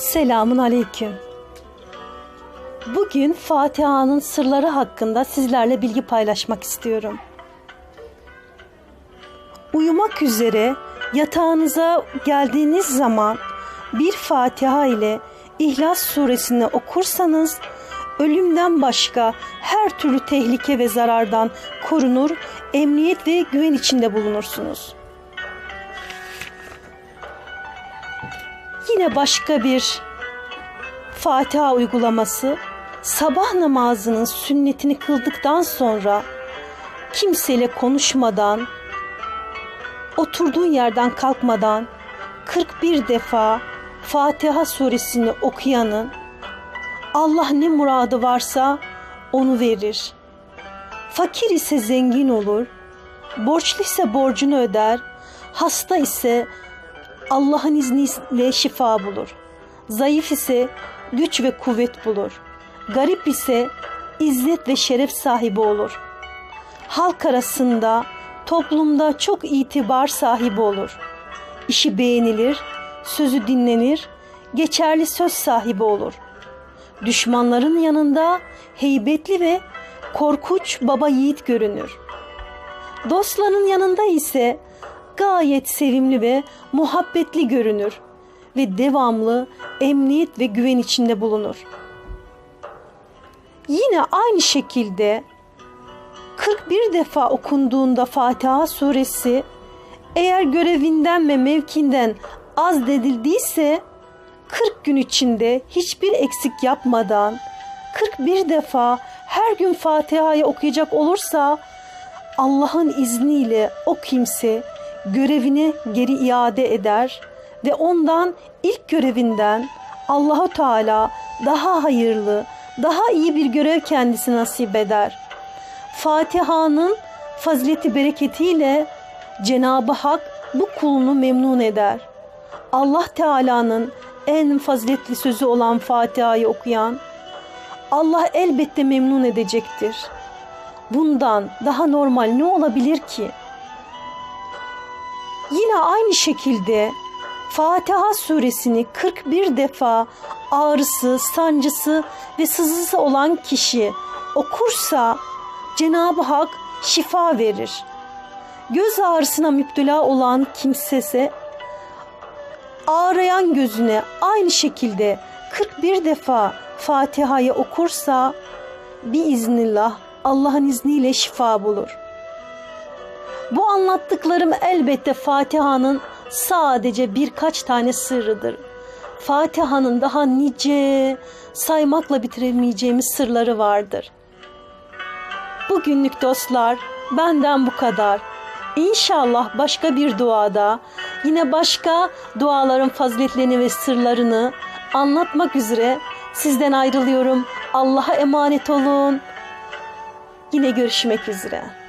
Selamun Aleyküm. Bugün Fatiha'nın sırları hakkında sizlerle bilgi paylaşmak istiyorum. Uyumak üzere yatağınıza geldiğiniz zaman bir Fatiha ile İhlas suresini okursanız ölümden başka her türlü tehlike ve zarardan korunur, emniyet ve güven içinde bulunursunuz. Yine başka bir Fatiha uygulaması sabah namazının sünnetini kıldıktan sonra kimseyle konuşmadan oturduğun yerden kalkmadan 41 defa Fatiha suresini okuyanın Allah ne muradı varsa onu verir. Fakir ise zengin olur, borçlu ise borcunu öder, hasta ise Allah'ın izniyle şifa bulur. Zayıf ise güç ve kuvvet bulur. Garip ise izzet ve şeref sahibi olur. Halk arasında, toplumda çok itibar sahibi olur. İşi beğenilir, sözü dinlenir, geçerli söz sahibi olur. Düşmanların yanında heybetli ve korkunç baba yiğit görünür. Dostların yanında ise gayet sevimli ve muhabbetli görünür ve devamlı emniyet ve güven içinde bulunur. Yine aynı şekilde 41 defa okunduğunda Fatiha suresi eğer görevinden ve mevkinden az dedildiyse 40 gün içinde hiçbir eksik yapmadan 41 defa her gün Fatiha'yı okuyacak olursa Allah'ın izniyle o kimse görevini geri iade eder ve ondan ilk görevinden Allahu Teala daha hayırlı, daha iyi bir görev kendisi nasip eder. Fatiha'nın fazileti bereketiyle Cenab-ı Hak bu kulunu memnun eder. Allah Teala'nın en faziletli sözü olan Fatiha'yı okuyan Allah elbette memnun edecektir. Bundan daha normal ne olabilir ki? Yine aynı şekilde Fatiha suresini 41 defa ağrısı, sancısı ve sızısı olan kişi okursa Cenab-ı Hak şifa verir. Göz ağrısına müptela olan kimsese ağrıyan gözüne aynı şekilde 41 defa Fatiha'yı okursa biiznillah Allah'ın izniyle şifa bulur. Bu anlattıklarım elbette Fatiha'nın sadece birkaç tane sırrıdır. Fatiha'nın daha nice saymakla bitiremeyeceğimiz sırları vardır. Bugünlük dostlar benden bu kadar. İnşallah başka bir duada yine başka duaların faziletlerini ve sırlarını anlatmak üzere sizden ayrılıyorum. Allah'a emanet olun. Yine görüşmek üzere.